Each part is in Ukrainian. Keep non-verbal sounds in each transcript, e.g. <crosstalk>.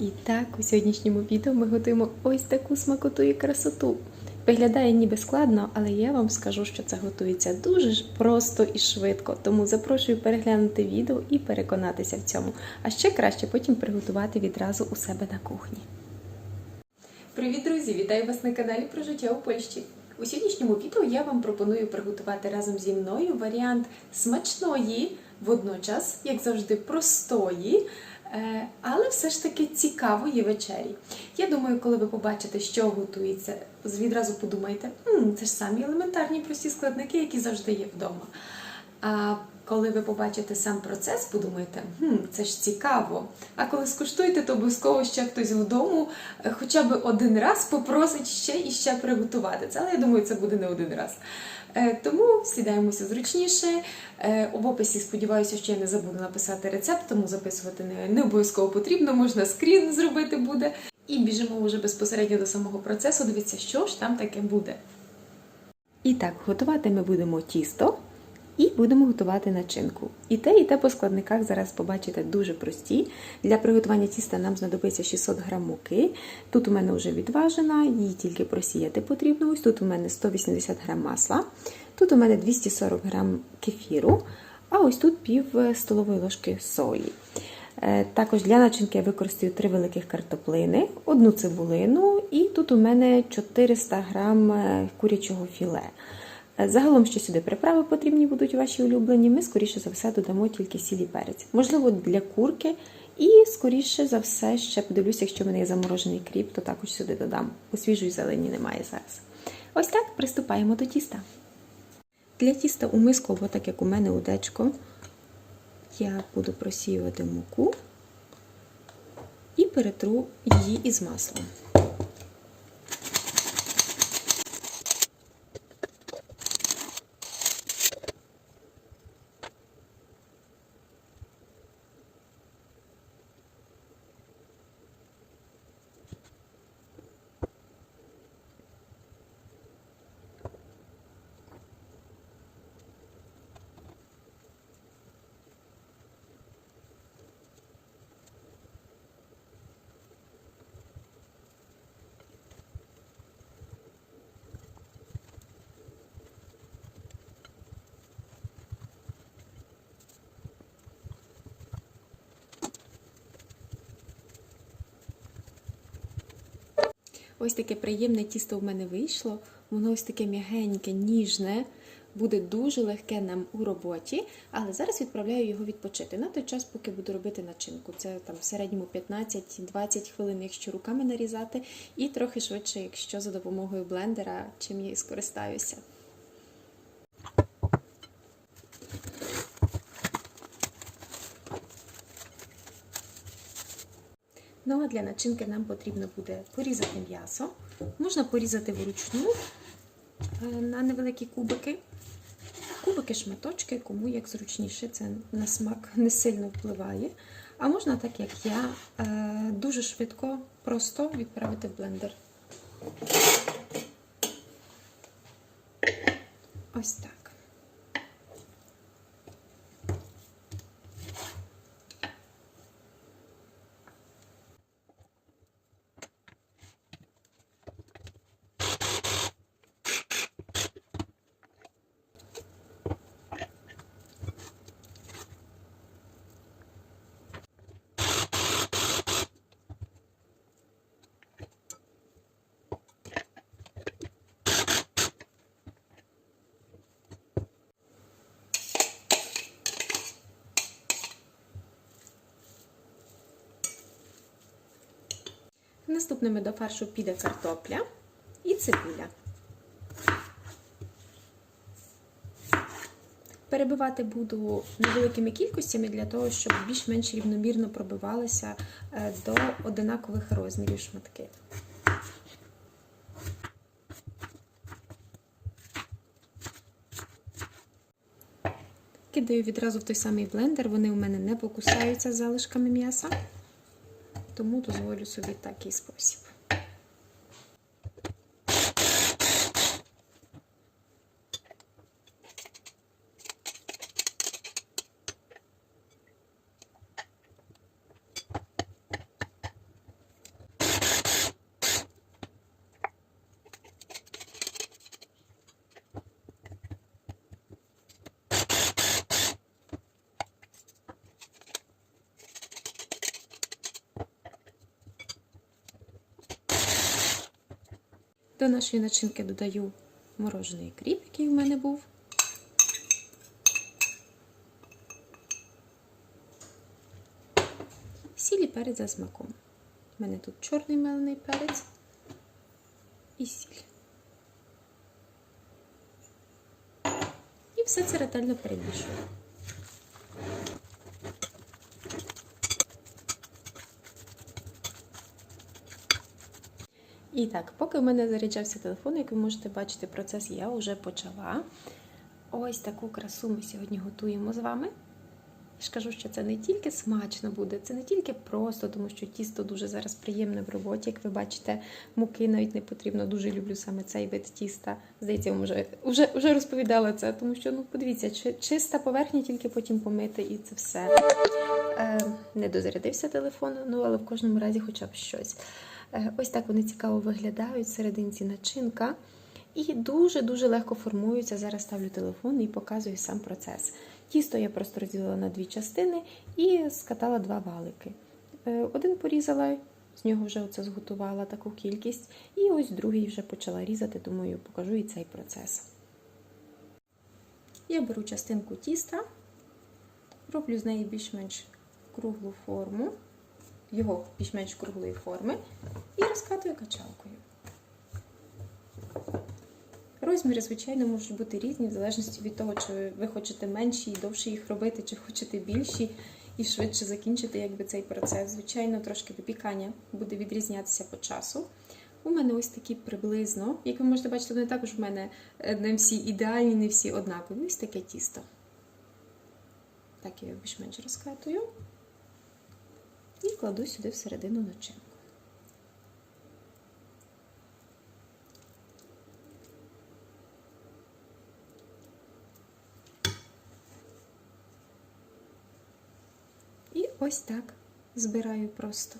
І так, у сьогоднішньому відео ми готуємо ось таку смакоту і красоту. Виглядає ніби складно, але я вам скажу, що це готується дуже просто і швидко. Тому запрошую переглянути відео і переконатися в цьому. А ще краще потім приготувати відразу у себе на кухні. Привіт, друзі! Вітаю вас на каналі про життя у Польщі. У сьогоднішньому відео я вам пропоную приготувати разом зі мною варіант смачної, водночас, як завжди, простої, але все ж таки цікавої вечері. Я думаю, коли ви побачите, що готується, відразу подумайте, «М, це ж самі елементарні прості складники, які завжди є вдома. Коли ви побачите сам процес, подумаєте, хм, це ж цікаво. А коли скуштуєте, то обов'язково ще хтось вдома е, хоча б один раз попросить ще і ще приготувати це. Але я думаю, це буде не один раз. Е, Тому сідаємося зручніше. Е, В описі сподіваюся, що я не забуду написати рецепт, тому записувати не обов'язково потрібно, можна скрін зробити буде. І біжимо вже безпосередньо до самого процесу. Дивіться, що ж там таке буде. І так, готувати ми будемо тісто і будемо готувати начинку. І те, і те по складниках зараз побачите дуже прості. Для приготування тіста нам знадобиться 600 г муки. Тут у мене вже відважена, її тільки просіяти потрібно. Ось тут у мене 180 г масла, тут у мене 240 г кефіру, а ось тут пів столової ложки солі. Е, Також для начинки я використаю 3 великих картоплини, одну цибулину, і тут у мене 400 грам е, курячого філе. Е, Загалом, що сюди приправи потрібні будуть ваші улюблені, ми скоріше за все додамо тільки сіль перець. Можливо, для курки. І скоріше за все, ще подивлюся, якщо в мене є заморожений кріп, то також сюди додам. У свіжої зелені немає зараз. Ось так приступаємо до тіста. Для тіста у миску, або так як у мене у дечко, я буду просіювати муку і перетру її із маслом. Ось таке приємне тісто в мене вийшло. Воно ось таке м'ягеньке, ніжне, буде дуже легке нам у роботі, але зараз відправляю його відпочити на той час, поки буду робити начинку. Це там в середньому 15-20 хвилин, якщо руками нарізати, і трохи швидше, якщо за допомогою блендера, чим я і скористаюся. Ну а для начинки нам потрібно буде порізати м'ясо. Можна порізати вручну е, на невеликі кубики. Кубики, шматочки, кому як зручніше, це на смак не сильно впливає. А можна, так як я, е, дуже швидко, просто відправити в блендер. Ось так. Наступними до фаршу піде картопля і цибуля. Перебивати буду невеликими кількостями для того, щоб більш-менш рівномірно пробивалися е, до одинакових розмірів шматки. Кидаю відразу в той самий блендер, вони у мене не покусаються залишками м'яса, тому дозволю собі такий спосіб. До нашої начинки додаю морожений кріп, який в мене був. Сіль і перець за смаком. У мене тут чорний мелений перець і сіль. І все це ретельно перемішую. І так, поки в мене заряджався телефон, як ви можете бачити, процес я вже почала. Ось таку красу ми сьогодні готуємо з вами. Я ж кажу, що це не тільки смачно буде, це не тільки просто, тому що тісто дуже зараз приємне в роботі. Як ви бачите, муки навіть не потрібно. Дуже люблю саме цей вид тіста. Здається, вам вже, вже, вже розповідала це, тому що ну подивіться, чи- чиста поверхня, тільки потім помити і це все. Е, не дозарядився телефон, ну але в кожному разі хоча б щось. Е, ось так вони цікаво виглядають всерединці начинка. І дуже-дуже легко формуються. Зараз ставлю телефон і показую сам процес. Тісто я просто розділила на дві частини і скатала два валики. Е, Один порізала, з нього вже оце зготувала таку кількість, і ось другий вже почала різати, думаю, покажу і цей процес. Я беру частинку тіста, роблю з неї більш-менш круглу форму, його більш-менш круглої форми, і розкатую качалкою. Розміри, звичайно, можуть бути різні, в залежності від того, чи ви хочете менші і довше їх робити, чи хочете більші і швидше закінчити якби, цей процес. Звичайно, трошки випікання буде відрізнятися по часу. У мене ось такі приблизно, як ви можете бачити, вони також в мене е, не всі ідеальні, не всі однакові. Ось таке тісто. Так я більш-менш розкатую і кладу сюди всередину начинку. І ось так збираю просто.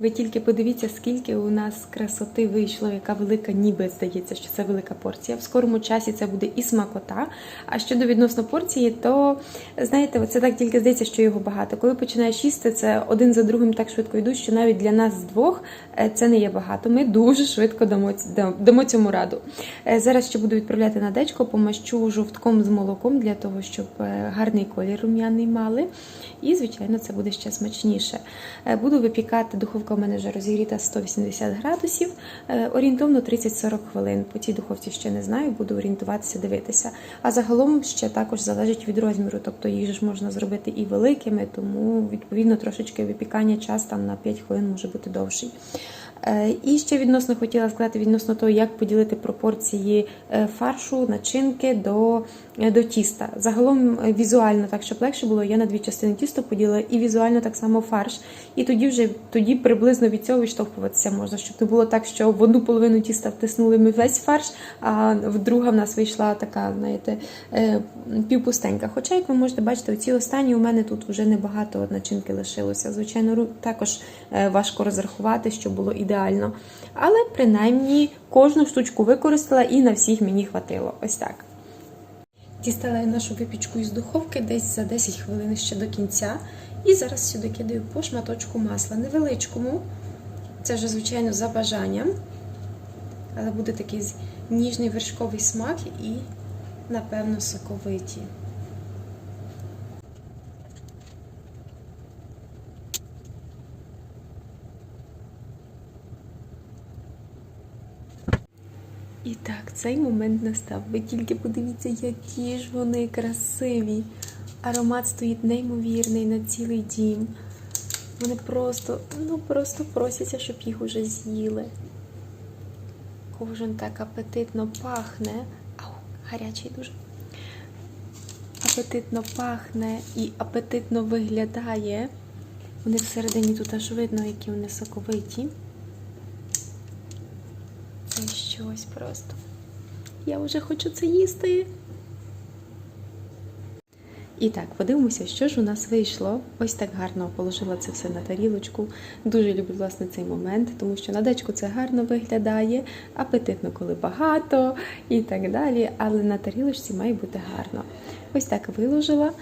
Ви тільки подивіться, скільки у нас красоти вийшло, яка велика, ніби здається, що це велика порція. В скорому часі це буде і смакота. А щодо відносно порції, то знаєте, це так тільки здається, що його багато. Коли починаєш їсти, це один за другим так швидко йдуть, що навіть для нас двох е, це не є багато. Ми дуже швидко дамо, дамо цьому раду. Е, Зараз ще буду відправляти на дечко, помащу жовтком з молоком для того, щоб е, гарний колір рум'яний мали. І, звичайно, це буде ще смачніше. Буду випікати, духовка у мене вже розігріта 180 градусів, е, орієнтовно 30-40 хвилин. По цій духовці ще не знаю, буду орієнтуватися, дивитися. А загалом ще також залежить від розміру, тобто їх ж можна зробити і великими, тому відповідно трошечки випікання час там на 5 хвилин може бути довший. Е, І ще відносно хотіла сказати відносно того, як поділити пропорції е, фаршу, начинки до, е, до тіста. Загалом візуально, так щоб легше було, я на дві частини тісто поділила і візуально так само фарш. І тоді вже тоді приблизно від цього відштовхуватися можна, щоб не було так, що в одну половину тіста втиснули ми весь фарш, а в друга в нас вийшла така, знаєте, півпустенька. Хоча, як ви можете бачити, оці останні у мене тут вже небагато начинки лишилося. Звичайно, також важко розрахувати, щоб було ідеально. Але принаймні кожну штучку використала і на всіх мені хватило. Ось так. Дістала я нашу випічку із духовки десь за 10 хвилин ще до кінця. І зараз сюди кидаю по шматочку масла невеличкому. Це вже, звичайно, за бажанням. Але буде такий ніжний вершковий смак і, напевно, соковиті. І так, цей момент настав. Ви тільки подивіться, які ж вони красиві. Аромат стоїть неймовірний на цілий дім. Вони просто, ну просто просяться, щоб їх уже з'їли. Кожен так апетитно пахне. Ау, гарячий дуже. Апетитно пахне і апетитно виглядає. Вони всередині тут аж видно, які вони соковиті. Це щось просто. Я вже хочу це їсти. І так, подивимося, що ж у нас вийшло. Ось так гарно положила це все на тарілочку. Дуже люблю власне цей момент, тому що на дечку це гарно виглядає, апетитно, коли багато і так далі. Але на тарілочці має бути гарно. Ось так виложила.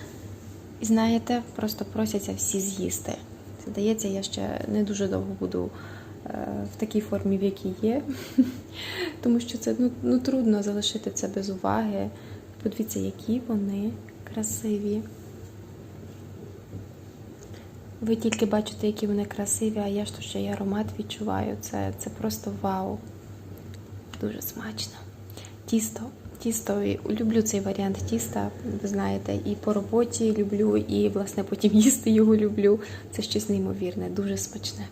І знаєте, просто просяться всі з'їсти. Здається, я ще не дуже довго буду в такій формі, в якій є. <laughs> Тому що це ну, ну, трудно залишити це без уваги. Подивіться, які вони красиві. Ви тільки бачите, які вони красиві, а я ж то ще й аромат відчуваю. Це, це просто вау. Дуже смачно. Тісто. Тісто, люблю цей варіант тіста, ви знаєте, і по роботі люблю, і власне потім їсти його люблю. Це щось неймовірне, дуже смачне.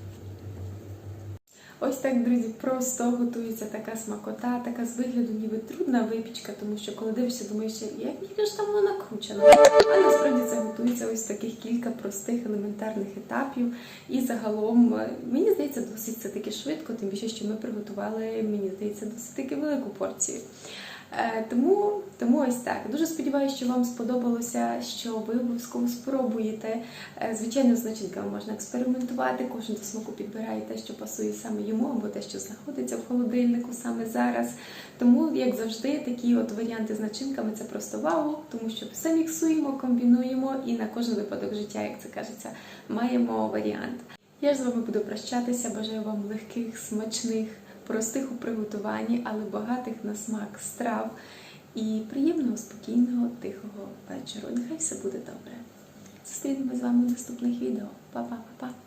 Ось так, друзі, просто готується така смакота, така з вигляду ніби трудна випічка, тому що коли дивишся, думаєш, як ж там вона кручена. А насправді це готується ось таких кілька простих елементарних етапів. І загалом, е, мені здається, досить це таки швидко, тим більше, що ми приготували, мені здається, досить таки велику порцію. Е, Тому, тому ось так. Дуже сподіваюся, що вам сподобалося, що ви обов'язково спробуєте. Е, Звичайно, з начинками можна експериментувати, кожен до смаку підбирає те, що пасує саме йому, або те, що знаходиться в холодильнику саме зараз. Тому, як завжди, такі от варіанти з начинками це просто вау, тому що все міксуємо, комбінуємо і на кожен випадок життя, як це кажеться, маємо варіант. Я ж з вами буду прощатися. Бажаю вам легких, смачних, простих у приготуванні, але багатих на смак страв і приємного, спокійного, тихого вечора. Нехай все буде добре. Зустрінемось з вами в наступних відео. Па-па-па-па!